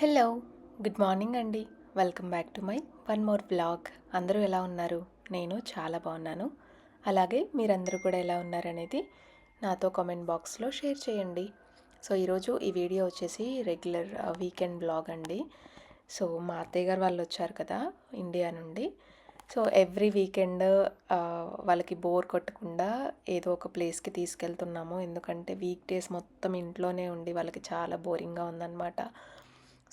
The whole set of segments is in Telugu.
హలో గుడ్ మార్నింగ్ అండి. Welcome back to my one more blog అందరూ ఎలా ఉన్నారు? నేను చాలా బాగున్నాను. అలాగే మీరందరూ కూడా ఎలా ఉన్నారనేది నాతో కామెంట్ బాక్స్లో షేర్ చేయండి. సో ఈరోజు ఈ వీడియో వచ్చేసి రెగ్యులర్ వీకెండ్ బ్లాగ్ అండి. సో మా అత్తయ్య గారు వాళ్ళు వచ్చారు కదా ఇండియా నుండి. సో ఎవ్రీ వీకెండ్ వాళ్ళకి బోర్ కొట్టకుండా ఏదో ఒక ప్లేస్కి తీసుకెళ్తున్నాము. ఎందుకంటే వీక్ డేస్ మొత్తం ఇంట్లోనే ఉండి వాళ్ళకి చాలా బోరింగ్గా ఉందన్నమాట.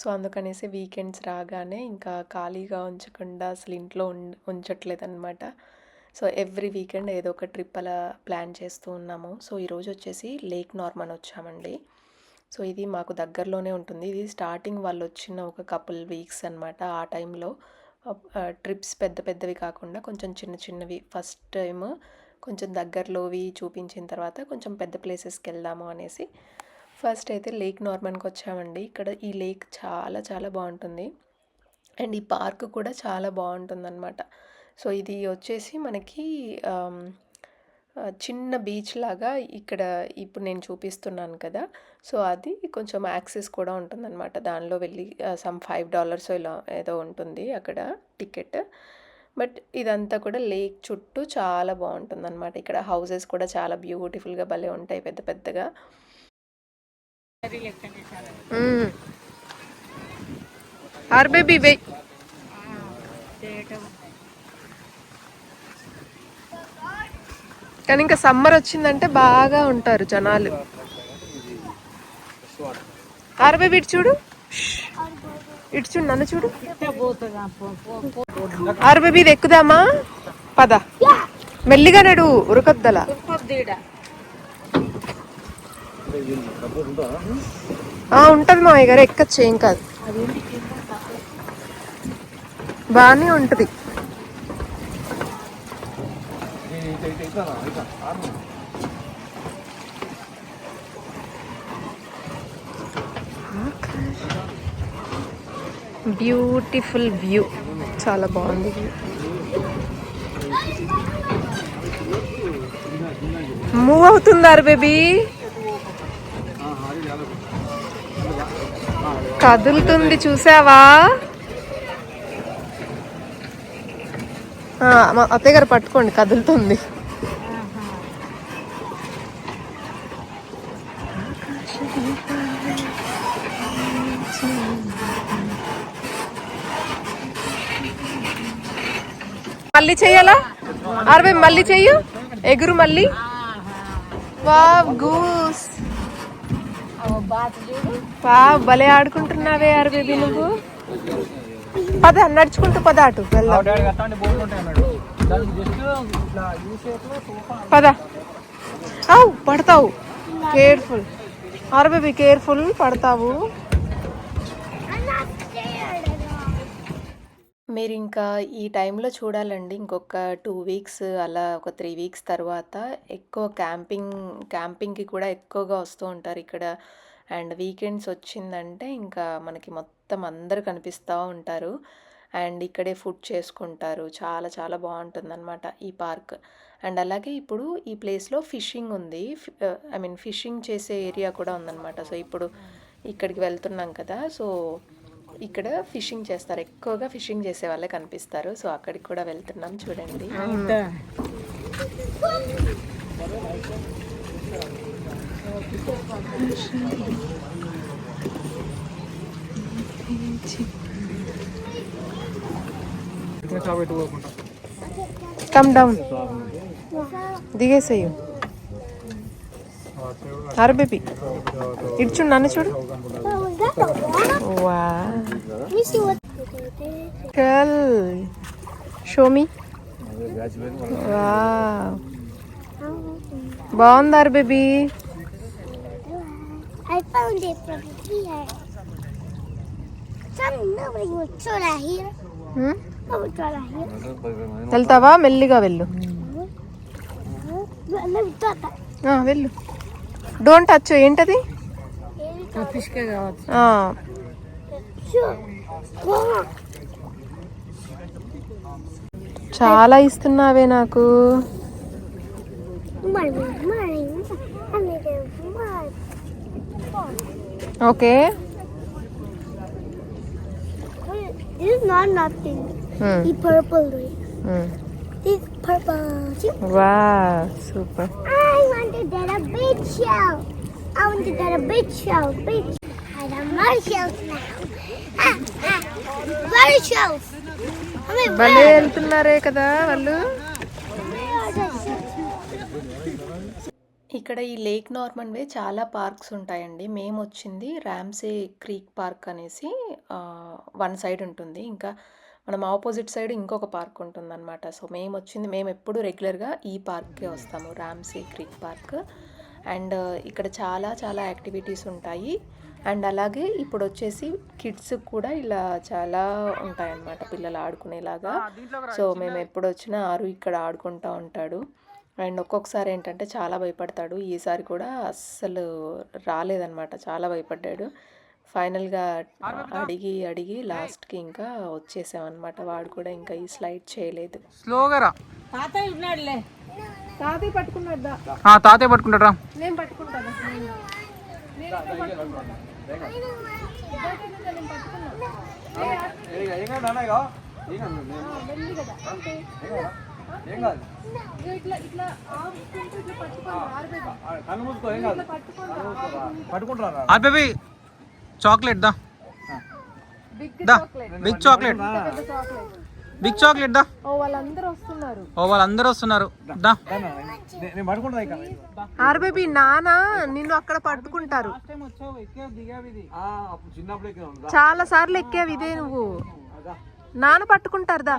సో అందుకనేసి వీకెండ్స్ రాగానే ఇంకా ఖాళీగా ఉంచకుండా అసలు ఇంట్లో ఉం ఉంచట్లేదన్నమాట. సో ఎవ్రీ వీకెండ్ ఏదో ఒక ట్రిప్ అలా ప్లాన్ చేస్తూ ఉన్నాము. సో ఈరోజు వచ్చేసి లేక్ నార్మన్ వచ్చామండి. సో ఇది మాకు దగ్గరలోనే ఉంటుంది. ఇది స్టార్టింగ్ వాళ్ళు వచ్చిన ఒక కపుల్ వీక్స్ అనమాట ఆ టైంలో. ట్రిప్స్ పెద్ద పెద్దవి కాకుండా కొంచెం చిన్న చిన్నవి. ఫస్ట్ టైం కొంచెం దగ్గరలోవి చూపించిన తర్వాత కొంచెం పెద్ద ప్లేసెస్కి వెళ్దాము అనేసి ఫస్ట్ అయితే లేక్ నార్మన్కి వచ్చామండి. ఇక్కడ ఈ లేక్ చాలా చాలా బాగుంటుంది. అండ్ ఈ పార్క్ కూడా చాలా బాగుంటుందన్నమాట. సో ఇది వచ్చేసి మనకి చిన్న బీచ్ లాగా ఇక్కడ ఇప్పుడు నేను చూపిస్తున్నాను కదా. సో అది కొంచెం యాక్సెస్ కూడా ఉంటుందన్నమాట. దానిలో వెళ్ళి సమ్ ఫైవ్ డాలర్స్ ఇలా ఏదో ఉంటుంది అక్కడ టికెట్. బట్ ఇదంతా కూడా లేక్ చుట్టూ చాలా బాగుంటుందన్నమాట. ఇక్కడ హౌసెస్ కూడా చాలా బ్యూటిఫుల్గా భలే ఉంటాయి పెద్ద పెద్దగా. ఆర్ బేబీ కానీ ఇంకా సమ్మర్ వచ్చిందంటే బాగా ఉంటారు జనాలు. ఆర్ బేబీ ఇటు చూడు. ఇటు చూడు నన్ను చూడు. ఆర్ బేబీ ఇది ఎక్కుదామా? పద. మెల్లిగా నడు ఉరకొద్దలా? ఉంటది మా గారు ఎక్కచ్చు ఏం కాదు. బాగానే ఉంటది. Beautiful view. చాలా బాగుంది. మూవ్ అవుతుందారు బేబీ. కదులుతుంది చూసావా? అత్తయ్య గారు పట్టుకోండి కదులుతుంది. మళ్ళీ చెయ్యాలా? అరవై మళ్ళీ చెయ్యు. ఎగురు మళ్ళీ. వా గూస్ బా భలే ఆడుకుంటున్నావే ఆరు బేబీ నువ్వు. పద నడుచుకుంటూ పద అటు వెళ్దాం. పద. అవు పడతావు. కేర్ఫుల్ ఆరు బేబీ కేర్ఫుల్ పడతావు. మీరు ఇంకా ఈ టైంలో చూడాలండి ఇంకొక టూ వీక్స్ అలా ఒక త్రీ వీక్స్ తర్వాత ఎక్కువ క్యాంపింగ్ క్యాంపింగ్కి కూడా ఎక్కువగా వస్తూ ఉంటారు ఇక్కడ. అండ్ వీకెండ్స్ వచ్చిందంటే ఇంకా మనకి మొత్తం అందరు కనిపిస్తూ ఉంటారు. అండ్ ఇక్కడే ఫుడ్ చేసుకుంటారు. చాలా చాలా బాగుంటుందన్నమాట ఈ పార్క్. అండ్ అలాగే ఇప్పుడు ఈ ప్లేస్లో ఫిషింగ్ ఉంది. ఐ మీన్ ఫిషింగ్ చేసే ఏరియా కూడా ఉందన్నమాట. సో ఇప్పుడు ఇక్కడికి వెళ్తున్నాం కదా సో ఇక్కడ ఫిషింగ్ చేస్తారు. ఎక్కువగా ఫిషింగ్ చేసే వాళ్ళే కనిపిస్తారు. సో అక్కడికి కూడా వెళ్తున్నాం చూడండి. కమ్ డౌన్ దిగేసేయు. అరే బేబీ. ఇటు చూడు నన్ను చూడు. వా గర్ల్ షో మీ వా బాగుందారు baby. I found it from here. Some nobody would throw that here. Nobody would throw that here. వెళ్తావా మెల్లిగా వెళ్ళు Let me that. ఆ, వెళ్ళు డోంట్ టచ్ ఏంటది ఆ, Sure. Go on. చాలా ఇస్తున్నావే నాకు I need. Okay This is not nothing. Hmm. The purple way. This purple. See? వా super I want to get a big shell. I want to get a big shell. Big. I have more shells now. Ah, ah. More shells. I mean, భలే where? వెళ్తున్నారే కదా వాళ్ళు ఇక్కడ ఈ లేక్ నార్మన్ వే చాలా పార్క్స్ ఉంటాయండి. మేము వచ్చింది ర్యామ్సే క్రీక్ పార్క్ అనేసి వన్ సైడ్ ఉంటుంది. ఇంకా మనం ఆపోజిట్ సైడ్ ఇంకొక పార్క్ ఉంటుందన్నమాట. సో మేము వచ్చింది మేము ఎప్పుడు రెగ్యులర్గా ఈ పార్క్కే వస్తాము ర్యామ్సే క్రీక్ పార్క్. అండ్ ఇక్కడ చాలా చాలా యాక్టివిటీస్ ఉంటాయి. అండ్ అలాగే ఇప్పుడు వచ్చేసి కిడ్స్ కూడా ఇలా చాలా ఉంటాయన్నమాట పిల్లలు ఆడుకునేలాగా. సో మేము ఎప్పుడు వచ్చినా ఆరు ఇక్కడ ఆడుకుంటూ ఉంటాడు. అండ్ ఒక్కొక్కసారి ఏంటంటే చాలా భయపడతాడు. ఈసారి కూడా అస్సలు రాలేదన్నమాట. చాలా భయపడ్డాడు. ఫైనల్గా అడిగి అడిగి లాస్ట్కి ఇంకా వచ్చేసామన్నమాట. వాడు కూడా ఇంకా ఈ స్లైడ్ చేయలేదు. స్లోగా రా. తాతయ్య ఉన్నాడులే. తాతయ్య పట్టుకున్నాడు ఆ, తాతయ్య పట్టుకుంటాడు రా. నేను పట్టుకుంటాను. ఆ బేబీ. చాక్లెట్ దా. దా. Big chocolate. బిగ్ చాక్లెట్ దా. ఓ వాళ్ళందరూ వస్తున్నారు. ఓ వాళ్ళందరూ వస్తున్నారు. దా నాన్న నిన్ను అక్కడ పట్టుకుంటారు. చాలా సార్లు ఎక్కావు ఇదే నువ్వు. నాన్న పట్టుకుంటారు దా.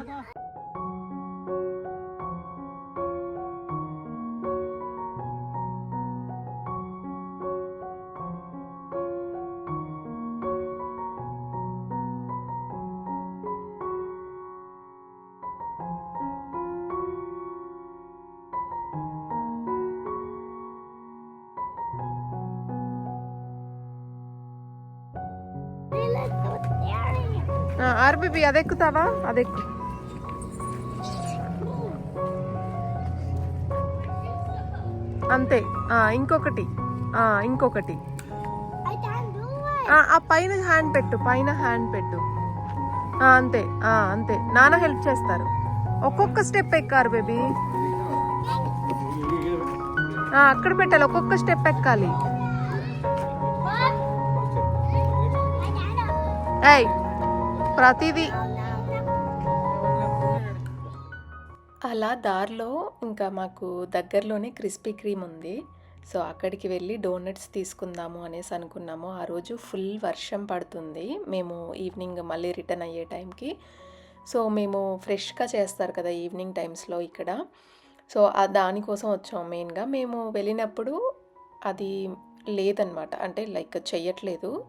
ఆర్బిబి అది ఎక్కుతావా అదెక్కుతావా? అదెక్కు. అంతే. ఇంకొకటి. ఇంకొకటి. ఆ, పైన హ్యాండ్ పెట్టు పైన హ్యాండ్ పెట్టు. అంతే. అంతే. నాన్న హెల్ప్ చేస్తారు. ఒక్కొక్క స్టెప్ ఎక్కారు బేబీ. అక్కడ పెట్టాలి. ఒక్కొక్క స్టెప్ ఎక్కాలి. ఏయ్ ప్రతిదీ. అలా దారిలో ఇంకా మాకు దగ్గరలోనే క్రిస్పీ క్రీమ్ ఉంది. సో అక్కడికి వెళ్ళి డోనట్స్ తీసుకుందాము అనేసి అనుకున్నాము. ఆ రోజు ఫుల్ వర్షం పడుతుంది. మేము ఈవినింగ్ మళ్ళీ రిటర్న్ అయ్యే టైంకి. సో మేము ఫ్రెష్గా చేస్తారు కదా ఈవినింగ్ టైమ్స్లో ఇక్కడ. సో దానికోసం వచ్చాం మెయిన్గా. మేము వెళ్ళినప్పుడు అది లేదనమాట. అంటే లైక్ చెయ్యట్లేదు.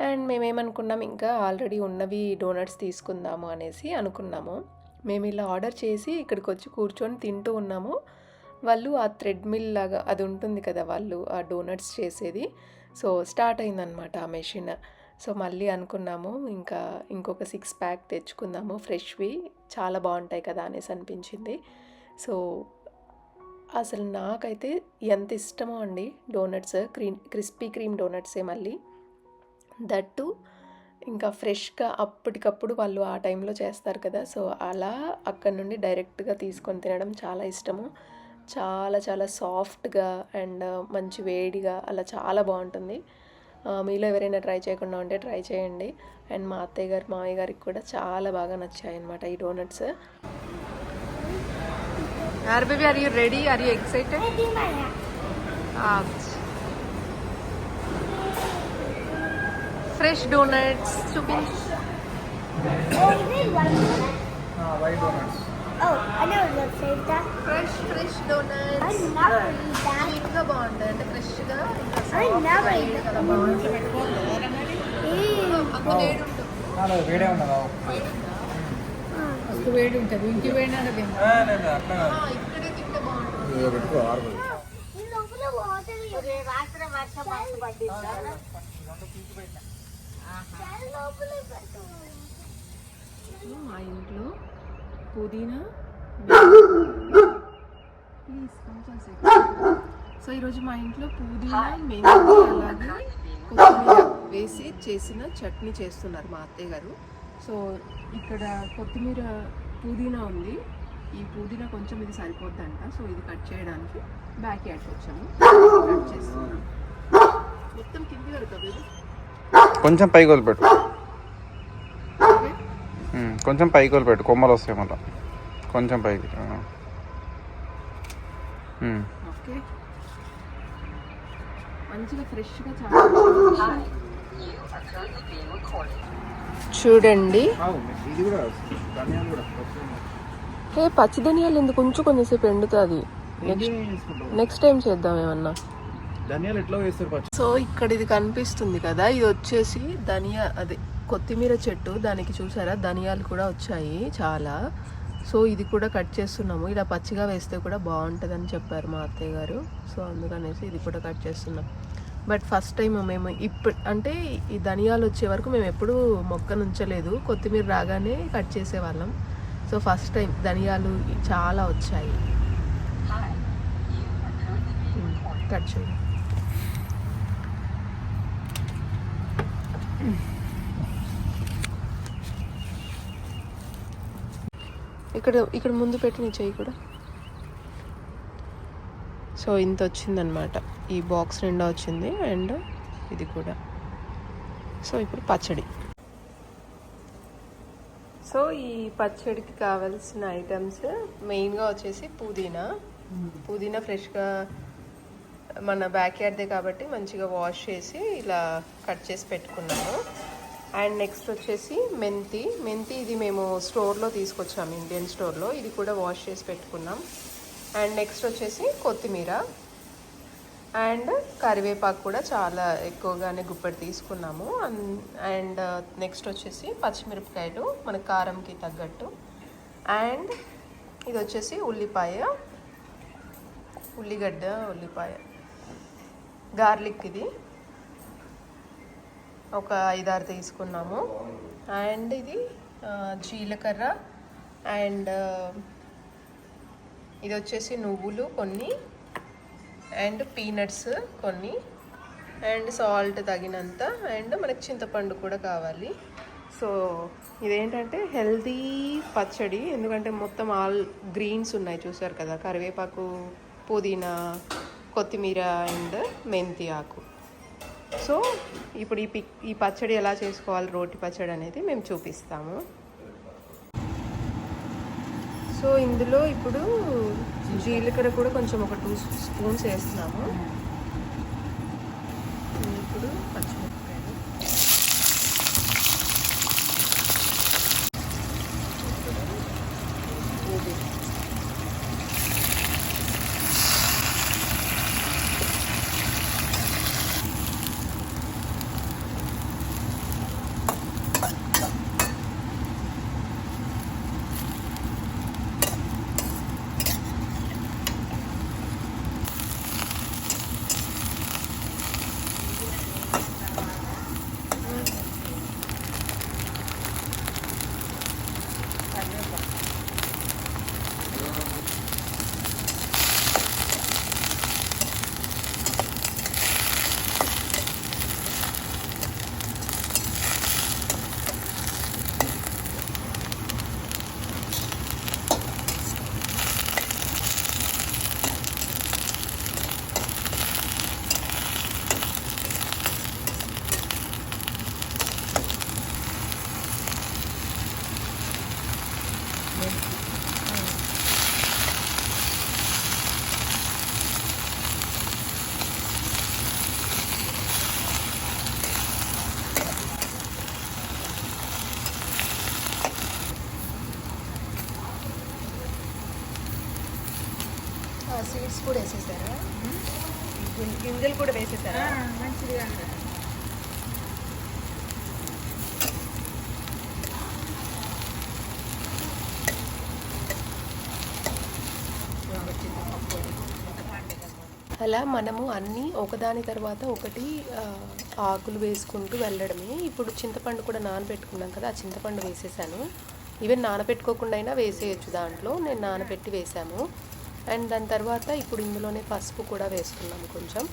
అండ్ మేమేమనుకున్నాం ఇంకా ఆల్రెడీ ఉన్నవి డోనట్స్ తీసుకుందాము అనేసి అనుకున్నాము. మేము ఇలా ఆర్డర్ చేసి ఇక్కడికి వచ్చి కూర్చొని తింటూ ఉన్నాము. వాళ్ళు ఆ థ్రెడ్మిల్ లాగా అది ఉంటుంది కదా వాళ్ళు ఆ డోనట్స్ చేసేది. సో స్టార్ట్ అయిందనమాట ఆ మెషిన్. సో మళ్ళీ అనుకున్నాము ఇంకా ఇంకొక సిక్స్ ప్యాక్ తెచ్చుకుందాము ఫ్రెష్వి చాలా బాగుంటాయి కదా అనేసి అనిపించింది. సో అసలు నాకైతే ఎంత ఇష్టమో అండి డోనట్స్ క్రీమ్ క్రిస్పీ క్రీమ్ డోనట్సే మళ్ళీ. దట్టు ఇంకా ఫ్రెష్గా అప్పటికప్పుడు వాళ్ళు ఆ టైంలో చేస్తారు కదా. సో అలా అక్కడ నుండి డైరెక్ట్గా తీసుకొని తినడం చాలా ఇష్టము. చాలా చాలా సాఫ్ట్గా అండ్ మంచి వేడిగా అలా చాలా బాగుంటుంది. మీలో ఎవరైనా ట్రై చేయకుండా ఉంటే ట్రై చేయండి. అండ్ మా అత్తయ్య గారు మామయ్య గారికి కూడా చాలా బాగా నచ్చాయి అనమాట ఈ donuts. Are baby are you ready? Are you excited? Would say that. Fresh fresh donuts I never eat that. స్వీట్గా బాగుంటాయి అంటే ఫ్రెష్గా I never eat that. Ew. అంత వేడి ఉంటుంది వేడే ఉండదా మస్తు వేడి ఉంటుంది ఇంటి వేడి అనేది ఇక్కడే తింటే బాగుంటుంది ఈ లోపల water ఉంది. రాత్రి వర్షం మస్తు మా ఇంట్లో పుదీనా ప్లీజ్ కొంచెం సో ఈరోజు మా ఇంట్లో పుదీనా మెంతి అలాగే కొత్తిమీర వేసి చేసిన చట్నీ చేస్తున్నారు మా అత్తయ్య గారు. సో ఇక్కడ కొత్తిమీర పుదీనా ఉంది. ఈ పుదీనా కొంచెం ఇది సరిపోద్దంట. సో ఇది కట్ చేయడానికి బ్యాక్ యాడ్కి వచ్చాము. కట్ చేస్తున్నాం మొత్తం కింది వరకు కొంచెం పైకి వదిలిపెట్టు. కొంచెం పైకి వదిలిపెట్టు. కొమ్మలు వస్తాయి మళ్ళీ. కొంచెం పైకి. చూడండి. ఇది కూడా ధనియాలు కూడా హే పచ్చి ధనియాలు ఎందుకు? కొంచెం కొంచెంసేపు ఎండుతుంది. నెక్స్ట్ టైం చేద్దాం ఏమన్నా. ధనియాలు ఎట్లా వేస్తారు పచ్చి? సో ఇక్కడ ఇది కనిపిస్తుంది కదా ఇది వచ్చేసి ధనియా అదే కొత్తిమీర చెట్టు దానికి చూసారా? ధనియాలు కూడా వచ్చాయి చాలా. సో ఇది కూడా కట్ చేస్తున్నాము. ఇలా పచ్చిగా వేస్తే కూడా బాగుంటుందని చెప్పారు మా అత్తయ్య గారు. సో అందుకనేసి ఇది కూడా కట్ చేస్తున్నాం. బట్ ఫస్ట్ టైం మేము ఇప్పుడు అంటే ఈ ధనియాలు వచ్చే వరకు మేము ఎప్పుడూ మొక్క నుంచలేదు. కొత్తిమీర రాగానే కట్ చేసేవాళ్ళం. సో ఫస్ట్ టైం ధనియాలు చాలా వచ్చాయి. ఉమ్, కట్ చేయండి ఇక్కడ ఇక్కడ ముందు పెట్టి నీ చెయ్యి కూడా. సో ఇంత వచ్చిందనమాట ఈ బాక్స్ నిండా వచ్చింది అండ్ ఇది కూడా. సో ఇప్పుడు పచ్చడి. సో ఈ పచ్చడికి కావాల్సిన ఐటమ్స్ మెయిన్గా వచ్చేసి పుదీనా. పుదీనా ఫ్రెష్గా మన బ్యాక్ యార్డ్దే కాబట్టి మంచిగా వాష్ చేసి ఇలా కట్ చేసి పెట్టుకున్నాము అండ్ నెక్స్ట్ వచ్చేసి మెంతి. మెంతి ఇది మేము స్టోర్లో తీసుకొచ్చాము ఇండియన్ స్టోర్లో ఇది కూడా వాష్ చేసి పెట్టుకున్నాం. అండ్ నెక్స్ట్ వచ్చేసి కొత్తిమీర. అండ్ కరివేపాకు కూడా చాలా ఎక్కువగానే గుప్పెడు తీసుకున్నాము. అండ్ నెక్స్ట్ uh, వచ్చేసి పచ్చిమిరపకాయలు మన కారంకి తగ్గట్టు. అండ్ ఇది వచ్చేసి ఉల్లిపాయ. ఉల్లిగడ్డ ఉల్లిపాయ. గార్లిక్ ఇది. ఒక ఐదారు తీసుకున్నాము. అండ్ ఇది జీలకర్ర అండ్ ఇది వచ్చేసి నువ్వులు కొన్ని అండ్ పీనట్స్ కొన్ని అండ్ సాల్ట్ తగినంత అండ్ మనకి చింతపండు కూడా కావాలి. సో ఇదేంటంటే హెల్తీ పచ్చడి. ఎందుకంటే మొత్తం ఆల్ గ్రీన్స్ ఉన్నాయి చూసారు కదా. కరివేపాకు పుదీనా కొత్తిమీర అండ్ మెంతి ఆకు. సో ఇప్పుడు ఈ పిక్ ఈ పచ్చడి ఎలా చేసుకోవాలి రోటి పచ్చడి అనేది మేము చూపిస్తాము. సో ఇందులో ఇప్పుడు జీలకర్ర కూడా కొంచెం ఒక టూ స్పూన్స్ వేస్తున్నాము. ఇప్పుడు పచ్చిమిరపకాయలు. కూడా వేసేసారా? గింజలు కూడా వేసేసారా? మంచిదిగా అలా మనము అన్నీ ఒకదాని తర్వాత ఒకటి ఆకులు వేసుకుంటూ వెళ్ళడమే. ఇప్పుడు చింతపండు కూడా నానబెట్టుకున్నాం కదా ఆ చింతపండు వేసేసాను. ఈవెన్ నానబెట్టుకోకుండా అయినా వేసేయచ్చు దాంట్లో. నేను నానబెట్టి వేసాము అండ్ దాని తర్వాత ఇప్పుడు ఇందులోనే పసుపు కూడా వేసుకున్నాము కొంచెం.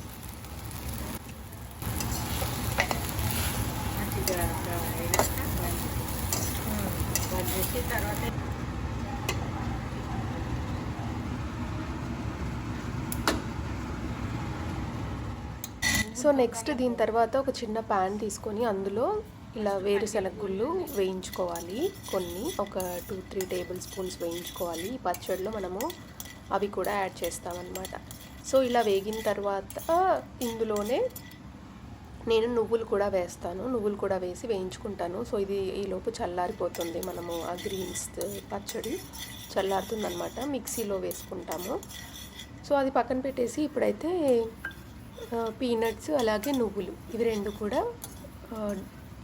సో నెక్స్ట్ దీని తర్వాత ఒక చిన్న ప్యాన్ తీసుకొని అందులో ఇలా వేరుశనగ గుళ్ళు వేయించుకోవాలి. కొన్ని ఒక టూ త్రీ టేబుల్ స్పూన్స్ వేయించుకోవాలి. ఈ పచ్చడిలో మనము అవి కూడా యాడ్ చేస్తామన్నమాట. సో ఇలా వేగిన తర్వాత ఇందులోనే నేను నువ్వులు కూడా వేస్తాను. నువ్వులు కూడా వేసి వేయించుకుంటాను. సో ఇది ఈలోపు చల్లారిపోతుంది. మనము ఆ గ్రీన్స్ పచ్చడి చల్లారుతుందనమాట మిక్సీలో వేసుకుంటాము. సో అది పక్కన పెట్టేసి ఇప్పుడైతే పీనట్స్ అలాగే నువ్వులు ఇవి రెండు కూడా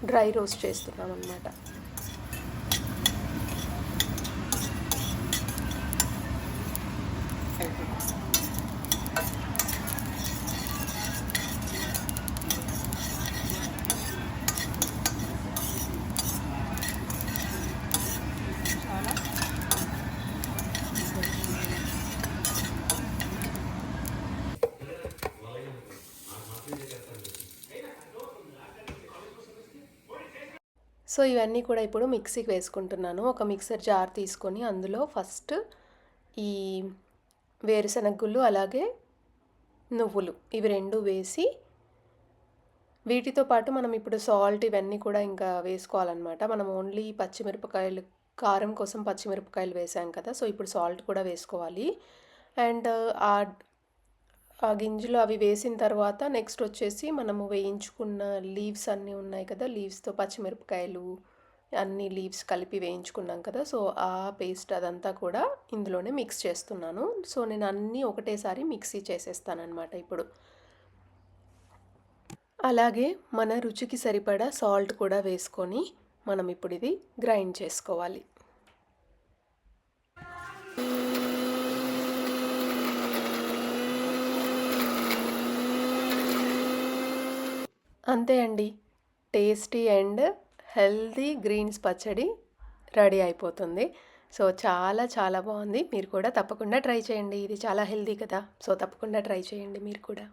డ్రై రోస్ట్ చేస్తున్నాం అనమాట సో ఇవన్నీ కూడా ఇప్పుడు మిక్సీకి వేసుకుంటున్నాను. ఒక మిక్సర్ జార్ తీసుకొని అందులో ఫస్ట్ ఈ వేరుశనగ గుళ్ళు అలాగే నువ్వులు ఇవి రెండు వేసి వీటితో పాటు మనం ఇప్పుడు సాల్ట్ ఇవన్నీ కూడా ఇంకా వేసుకోవాలన్నమాట. మనం ఓన్లీ పచ్చిమిరపకాయలు కారం కోసం పచ్చిమిరపకాయలు వేసాం కదా సో ఇప్పుడు సాల్ట్ కూడా వేసుకోవాలి. అండ్ ఆ గింజలు అవి వేసిన తర్వాత నెక్స్ట్ వచ్చేసి మనము వేయించుకున్న లీవ్స్ అన్నీ ఉన్నాయి కదా లీవ్స్తో పచ్చిమిరపకాయలు అన్ని లీవ్స్ కలిపి వేయించుకున్నాం కదా సో ఆ పేస్ట్ అదంతా కూడా ఇందులోనే మిక్స్ చేస్తున్నాను. సో నేను అన్నీ ఒకటేసారి మిక్సీ చేసేస్తానమాట ఇప్పుడు. అలాగే మన రుచికి సరిపడా సాల్ట్ కూడా వేసుకొని మనం ఇప్పుడు ఇది గ్రైండ్ చేసుకోవాలి. అంతే అండి. టేస్టీ అండ్ హెల్దీ గ్రీన్స్ పచ్చడి రెడీ అయిపోతుంది. సో చాలా చాలా బాగుంది. మీరు కూడా తప్పకుండా ట్రై చేయండి. ఇది చాలా హెల్దీ కదా. సో తప్పకుండా ట్రై చేయండి మీరు కూడా.